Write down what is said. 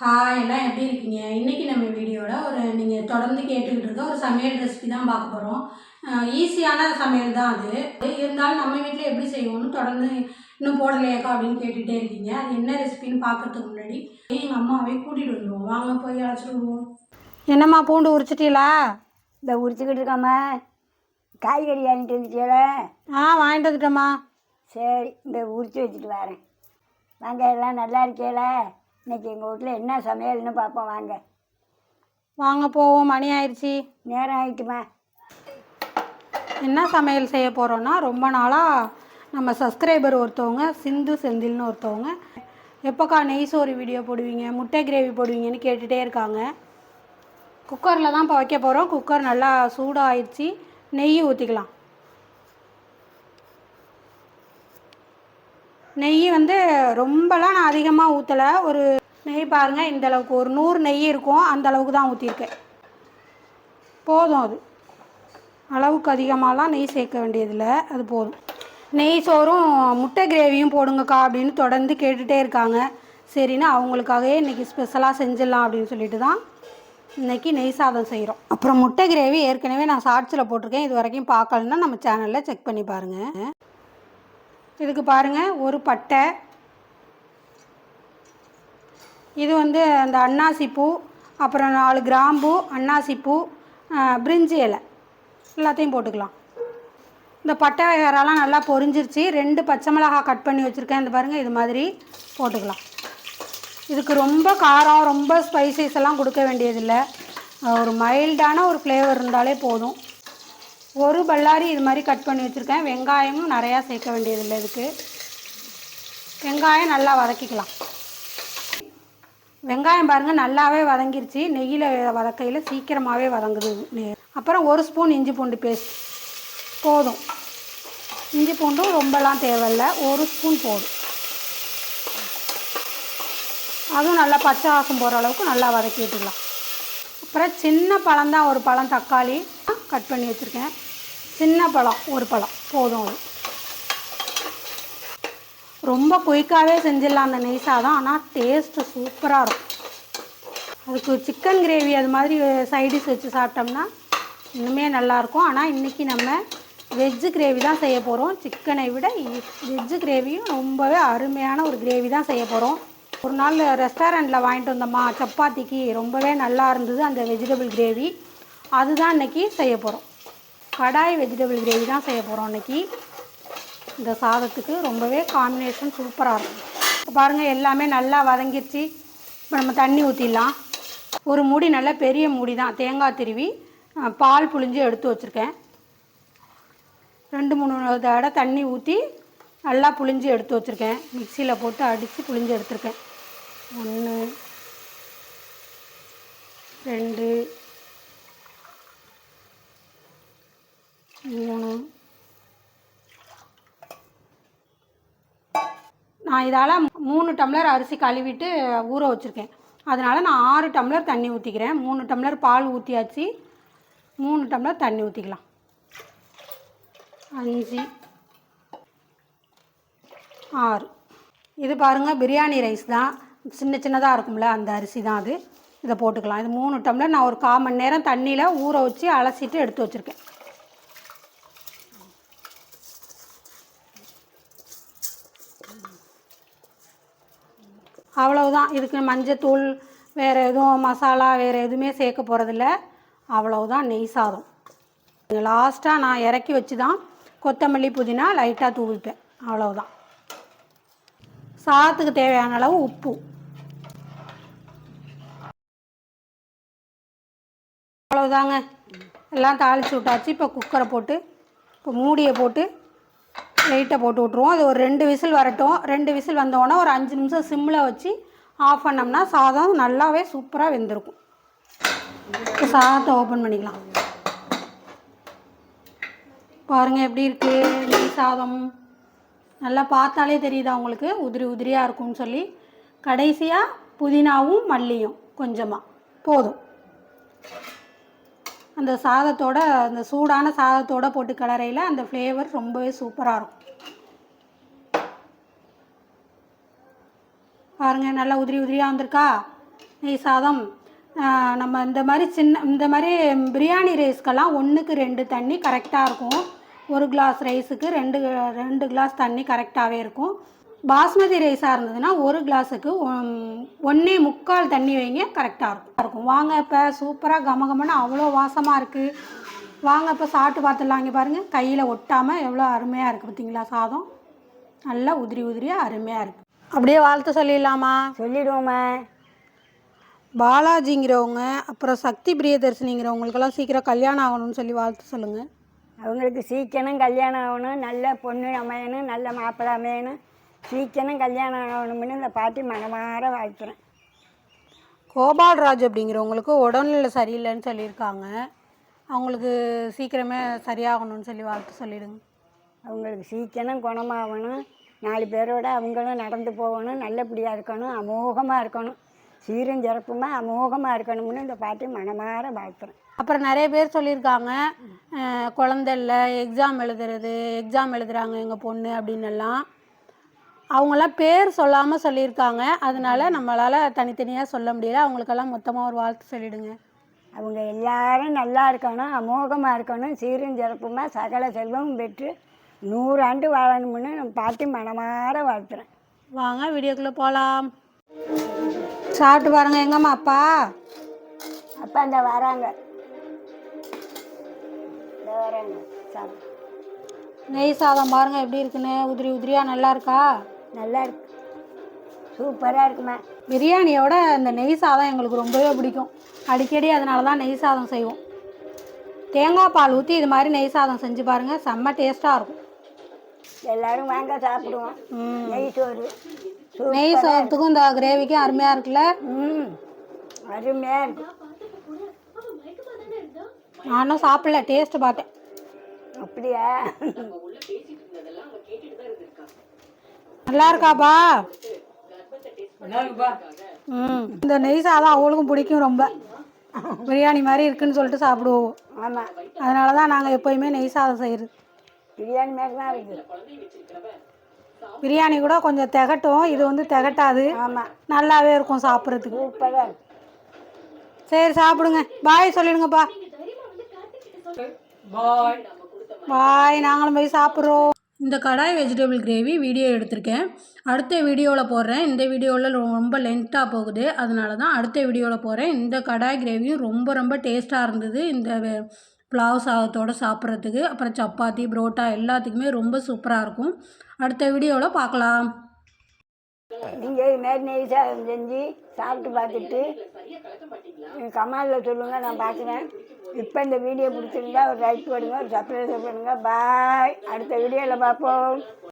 Hi எல்லாம் எப்படி இருக்கீங்க? இன்றைக்கி நம்ம வீடியோவில் ஒரு நீங்கள் தொடர்ந்து கேட்டுக்கிட்டு இருக்க ஒரு சமையல் ரெசிபி தான் பார்க்க போகிறோம் ஈஸியான சமையல் தான் அது. இருந்தாலும் நம்ம வீட்டில் எப்படி செய்வோம்னு தொடர்ந்து இன்னும் போடலையாக்கா அப்படின்னு கேட்டுகிட்டே இருக்கீங்க. அது என்ன ரெசிபின்னு பார்க்கறதுக்கு முன்னாடி எங்கள் அம்மாவே கூட்டிகிட்டு வந்துடுவோம் வாங்க போய் அழைச்சிட்டு வருவோம். என்னம்மா பூண்டு உரிச்சிட்டீங்களா இந்த உரிச்சுக்கிட்டு இருக்காம காய்கறி வாங்கிட்டு வந்துட்டீங்கள ஆ வாங்கிட்டு வந்துட்டோம்மா. சரி இந்த உரிச்சு வச்சுட்டு வரேன். வாங்க எல்லாம் நல்லா இருக்கேல இன்னைக்கு எங்கள் வீட்டில் என்ன சமையல்னு பார்ப்போம் வாங்க. வாங்க போவோம். மணி ஆயிடுச்சு நேரம் ஆயிட்டுமா? என்ன சமையல் செய்ய போகிறோன்னா ரொம்ப நாளாக நம்ம சப்ஸ்கிரைபர் ஒருத்தவங்க சிந்து செந்தில்னு ஒருத்தவங்க எப்போக்கா நெய் சோறு வீடியோ போடுவீங்க முட்டை கிரேவி போடுவீங்கன்னு கேட்டுகிட்டே இருக்காங்க. குக்கரில் தான் இப்போ வைக்க போகிறோம் குக்கர் நல்லா சூடாகிடுச்சு நெய் ஊற்றிக்கலாம் நெய் வந்து ரொம்பலாம் நான் அதிகமாக ஊற்றலை ஒரு நெய் பாருங்கள் இந்த அளவுக்கு. ஒரு நூறு நெய் இருக்கும் அந்த அளவுக்கு தான் ஊற்றிருக்கேன் போதும் அது. அளவுக்கு அதிகமாகலாம் நெய் சேர்க்க வேண்டியதில்லை. அது போதும். நெய் சோறும் முட்டை கிரேவியும் போடுங்கக்கா அப்படின்னு தொடர்ந்து கேட்டுகிட்டே இருக்காங்க. சரின்னு அவங்களுக்காகவே இன்றைக்கி ஸ்பெஷலாக செஞ்சிடலாம் அப்படின்னு சொல்லிட்டு தான் இன்றைக்கி நெய் சாதம் செய்கிறோம் அப்புறம் முட்டை கிரேவி ஏற்கனவே நான் ஷார்ட்ஸில் போட்டிருக்கேன். இது வரைக்கும் பார்க்கலன்னா நம்ம சேனலில் செக் பண்ணி பாருங்கள் இதுக்கு பாருங்கள் ஒரு பட்டை. இது வந்து அந்த அன்னாசி பூ அப்புறம் நாலு கிராம்பு அன்னாசி பூ பிரிஞ்சி இலை. எல்லாத்தையும் போட்டுக்கலாம். இந்த பட்டை வகையெல்லாம் நல்லா பொரிஞ்சிருச்சு. ரெண்டு பச்சை மிளகாய் கட் பண்ணி வச்சுருக்கேன். இந்த பாருங்கள் இது மாதிரி போட்டுக்கலாம். இதுக்கு ரொம்ப காரம் ரொம்ப ஸ்பைசஸ் எல்லாம் கொடுக்க வேண்டியதில்லை. ஒரு மைல்டான ஒரு ஃப்ளேவர் இருந்தாலே போதும். ஒரு பல்லாரி இது மாதிரி கட் பண்ணி வச்சுருக்கேன். வெங்காயமும் நிறையா சேர்க்க வேண்டியதில்லை இதுக்கு. வெங்காயம் நல்லா வதக்கிக்கலாம். வெங்காயம் பாருங்கள் நல்லாவே வதங்கிருச்சு. நெய்யில் வதக்கையில் சீக்கிரமாகவே வதங்குது. அப்புறம் ஒரு ஸ்பூன் இஞ்சி பூண்டு பேஸ்ட். போதும். இஞ்சி பூண்டும் ரொம்பலாம் தேவையில்ல. ஒரு ஸ்பூன் போதும். அதுவும் நல்லா பச்சை வாசம் போகிற அளவுக்கு நல்லா வதக்கி விட்டுக்கலாம். அப்புறம் சின்ன பழம் தான். ஒரு பழம் தக்காளி கட் பண்ணி வச்சுருக்கேன். சின்ன பழம் ஒரு பழம் போதும். அது ரொம்ப குயிக்காகவே செஞ்சிடலாம் அந்த நெய் சாதம் ஆனால் டேஸ்ட்டு சூப்பராக இருக்கும். அதுக்கு சிக்கன் கிரேவி அது மாதிரி சைடிஷ் வச்சு சாப்பிட்டோம்னா இன்னுமே நல்லாயிருக்கும் ஆனால் இன்றைக்கி நம்ம வெஜ்ஜு கிரேவி தான் செய்ய போகிறோம் சிக்கனை விட வெஜ்ஜு கிரேவியும் ரொம்பவே அருமையான ஒரு கிரேவி தான் செய்ய போகிறோம் ஒரு நாள் ரெஸ்டாரண்ட்டில் வாங்கிட்டு வந்தோம்மா சப்பாத்திக்கு ரொம்பவே நல்லா இருந்தது அந்த வெஜிடபிள் கிரேவி அதுதான் இன்றைக்கி செய்ய போகிறோம் கடாய் வெஜிடபிள் கிரேவி தான் செய்ய போகிறோம் இன்றைக்கி இந்த சாதத்துக்கு ரொம்பவே காம்பினேஷன் சூப்பராக இருக்கும். இப்போ பாருங்கள் எல்லாமே நல்லா வதங்கிருச்சு. இப்போ நம்ம தண்ணி ஊற்றிடலாம் ஒரு மூடி நல்லா பெரிய மூடி தான் தேங்காய் திருவி. பால் புழிஞ்சு எடுத்து வச்சுருக்கேன். ரெண்டு மூணு தடவை தண்ணி ஊற்றி நல்லா புழிஞ்சு எடுத்து வச்சுருக்கேன். மிக்சியில் போட்டு அடித்து புழிஞ்சு எடுத்துருக்கேன். ஒன்று ரெண்டு மூணு நான் இதால் மூணு டம்ளர் அரிசி கழுவிட்டு ஊற வச்சுருக்கேன். அதனால் நான் ஆறு டம்ளர் தண்ணி ஊற்றிக்கிறேன் மூணு டம்ளர் பால் ஊற்றியாச்சு மூணு டம்ளர் தண்ணி ஊற்றிக்கலாம் அஞ்சு ஆறு. இது பாருங்கள் பிரியாணி ரைஸ் தான். சின்ன சின்னதாக இருக்கும்ல அந்த அரிசி தான் அது. இதை போட்டுக்கலாம். இது மூணு டம்ளர் நான் ஒரு கால் மணி நேரம் தண்ணியில் ஊற வச்சு அலசிட்டு எடுத்து வச்சுருக்கேன். அவ்வளவுதான். இதுக்கு மஞ்சத்தூள் வேறு எதுவும் மசாலா வேறு எதுவுமே சேர்க்க போகிறதில்ல அவ்வளவுதான் நெய் சாதம். லாஸ்ட்டாக நான் இறக்கி வச்சு தான் கொத்தமல்லி புதினா லைட்டாக தூவிப்பேன். அவ்வளவுதான். சாதத்துக்கு தேவையான அளவு உப்பு. அவ்வளவுதாங்க. எல்லாம் தாளித்து விட்டாச்சு. இப்போ குக்கரை போட்டு இப்போ மூடியை போட்டு லைட்டை போட்டு விட்ருவோம் அது ஒரு ரெண்டு விசில் வரட்டும். ரெண்டு விசில் வந்தோடனே ஒரு அஞ்சு நிமிஷம் சிம்மில் வச்சு ஆஃப் பண்ணோம்னா சாதம் நல்லாவே சூப்பராக வெந்திருக்கும். இப்போ சாதத்தை ஓப்பன் பண்ணிக்கலாம். பாருங்கள் எப்படி இருக்குது நெய் சாதம் நல்லா பார்த்தாலே தெரியுதா உங்களுக்கு? உதிரி உதிரியாக இருக்கும்னு சொல்லி. கடைசியாக புதினாவும் மல்லியும் கொஞ்சமாக போதும். அந்த சாதத்தோட அந்த சூடான சாதத்தோட போட்டு கிளறையில் அந்த ஃப்ளேவர் ரொம்பவே சூப்பராக இருக்கும். பாருங்கள் நல்லா உதிரி உதிரியாக வந்திருக்கா? நெய் சாதம். நம்ம இந்த மாதிரி சின்ன இந்த மாதிரி பிரியாணி ரைஸ்க்கெல்லாம் ஒன்றுக்கு ரெண்டு தண்ணி கரெக்டாக இருக்கும். ஒரு கிளாஸ் ரைஸுக்கு ரெண்டு ரெண்டு கிளாஸ் தண்ணி கரெக்டாகவே இருக்கும். பாஸ்மதி ரைஸாக இருந்ததுன்னா ஒரு கிளாஸுக்கு ஒன்றே முக்கால் தண்ணி வைங்க கரெக்டாக இருக்கும். இருக்கும். வாங்க இப்போ சூப்பராக கமகமன்னு அவ்வளோ வாசமாக இருக்குது வாங்க இப்போ சாப்பிட்டு பார்த்துடலாம். இங்கே பாருங்கள் கையில் ஒட்டாமல் எவ்வளோ அருமையாக இருக்குது பார்த்தீங்களா சாதம்? நல்லா உதிரி உதிரியாக அருமையாக இருக்குது அப்படியே வாழ்த்து சொல்லிடலாமா? சொல்லிடுவோம்மா. பாலாஜிங்கிறவங்க அப்புறம் சக்தி பிரியதர்ஷினிங்கிறவங்களுக்கெல்லாம் சீக்கிரம் கல்யாணம் ஆகணும்னு சொல்லி வாழ்த்து சொல்லுங்கள் அவங்களுக்கு சீக்கிரம் கல்யாணம் ஆகணும். நல்ல பொண்ணு அமையணும். நல்ல மாப்பிள்ளை அமையணும். சீக்கிரம் கல்யாணம் ஆகணும்னு இந்த பாட்டி மனமாற வாழ்த்துறேன். கோபால்ராஜ் அப்படிங்கிறவங்களுக்கு உடல்நிலை சரியில்லைன்னு சொல்லியிருக்காங்க. அவங்களுக்கு சீக்கிரமே சரியாகணும்னு சொல்லி வாழ்த்து சொல்லிடுங்க. அவங்களுக்கு சீக்கிரம் குணமாகணும். நாலு பேரோட அவங்களும் நடந்து போகணும். நல்லபடியாக இருக்கணும். அமோகமாக இருக்கணும். சீரும் சிறப்புமா அமோகமாக இருக்கணும்னு இந்த பாட்டி மனமாற வாழ்த்துறேன். அப்புறம் நிறைய பேர் சொல்லியிருக்காங்க குழந்தை இல்லை எக்ஸாம் எழுதுறது எக்ஸாம் எழுதுறாங்க எங்கள் பொண்ணு அப்படின்னு எல்லாம் அவங்களாம் பேர் சொல்லாமல் சொல்லியிருக்காங்க. அதனால நம்மளால் தனித்தனியாக சொல்ல முடியல. அவங்களுக்கெல்லாம் மொத்தமாக ஒரு வாழ்த்து சொல்லிடுங்க. அவங்க எல்லாரும் நல்லா இருக்கணும் அமோகமாக இருக்கணும். சீரும் சிறப்புமா சகல செல்வமும் பெற்று நூறாண்டு வாழணும்னு நம்ம பாட்டி மனமாற வாழ்த்துறேன். வாங்க வீடியோக்குள்ளே போகலாம் சாப்பிட்டு பாருங்க எங்கம்மா அப்பா? அப்பா இந்த வராங்க. இந்த வராங்க சாப்பிடு. நெய் சாதம் பாருங்க எப்படி இருக்குன்னு. உதிரி உதிரியாக நல்லா இருக்கா? நல்லா இருக்கு சூப்பராக இருக்குமா? பிரியாணியோட இந்த நெய் சாதம் எங்களுக்கு ரொம்பவே பிடிக்கும். அடிக்கடி அதனால தான் நெய் சாதம் செய்வோம். தேங்காய் பால் ஊற்றி இது மாதிரி நெய் சாதம் செஞ்சு பாருங்கள் செம்ம டேஸ்ட்டாக இருக்கும். எல்லாரும் வாங்க சாப்பிடுவோம். ம். நெய் சோறு. நெய் சாதத்துக்கும் இந்த கிரேவிக்கும் அருமையாக இருக்குல்ல? ம். அருமையாக இருக்கு. நானும் சாப்பிடல டேஸ்ட் பார்த்தேன். அப்படியா? நல்லா இருக்காப்பா? ம். இந்த நெய் சாதம் அவளுக்கும் பிடிக்கும் ரொம்ப. பிரியாணி மாதிரி இருக்குன்னு சொல்லிட்டு சாப்பிடுவோம். ஆமாம் அதனால தான் நாங்கள் எப்போயுமே நெய் சாதம் செய்கிறது பிரியாணி மாதிரி தான் இருக்குது. பிரியாணி கூட கொஞ்சம் திகட்டும். இது வந்து திகட்டாது. ஆமாம் நல்லாவே இருக்கும் சாப்பிட்றதுக்கு. சூப்பராக சரி சாப்பிடுங்க. பாய் சொல்லிடுங்கப்பா. பாய் நாங்களும் போய் சாப்பிட்றோம். இந்த கடாய் வெஜிடபிள் கிரேவி வீடியோ எடுத்திருக்கேன். அடுத்த வீடியோவில் போடுறேன். இந்த வீடியோவில் ரொம்ப லென்த்தாக போகுது. அதனால தான் அடுத்த வீடியோவில் போடுறேன் இந்த கடாய் கிரேவியும் ரொம்ப ரொம்ப டேஸ்ட்டாக இருந்தது. இந்த பிளாவ் புலாவ் சாதத்தோடு சாப்பிட்றதுக்கு. அப்புறம் சப்பாத்தி புரோட்டா எல்லாத்துக்குமே ரொம்ப சூப்பராக இருக்கும். அடுத்த வீடியோவில் பார்க்கலாம். நீங்கள் இது செஞ்சு சாப்பிட்டு பார்த்துட்டு கமாலில் சொல்லுங்கள் நான் பார்க்குறேன். இப்போ இந்த வீடியோ பிடிச்சிருந்தா ஒரு லைக் பண்ணுங்க ஒரு சப்ஸ்கிரைப் பண்ணுங்கள் பாய் அடுத்த வீடியோவில் பார்ப்போம்.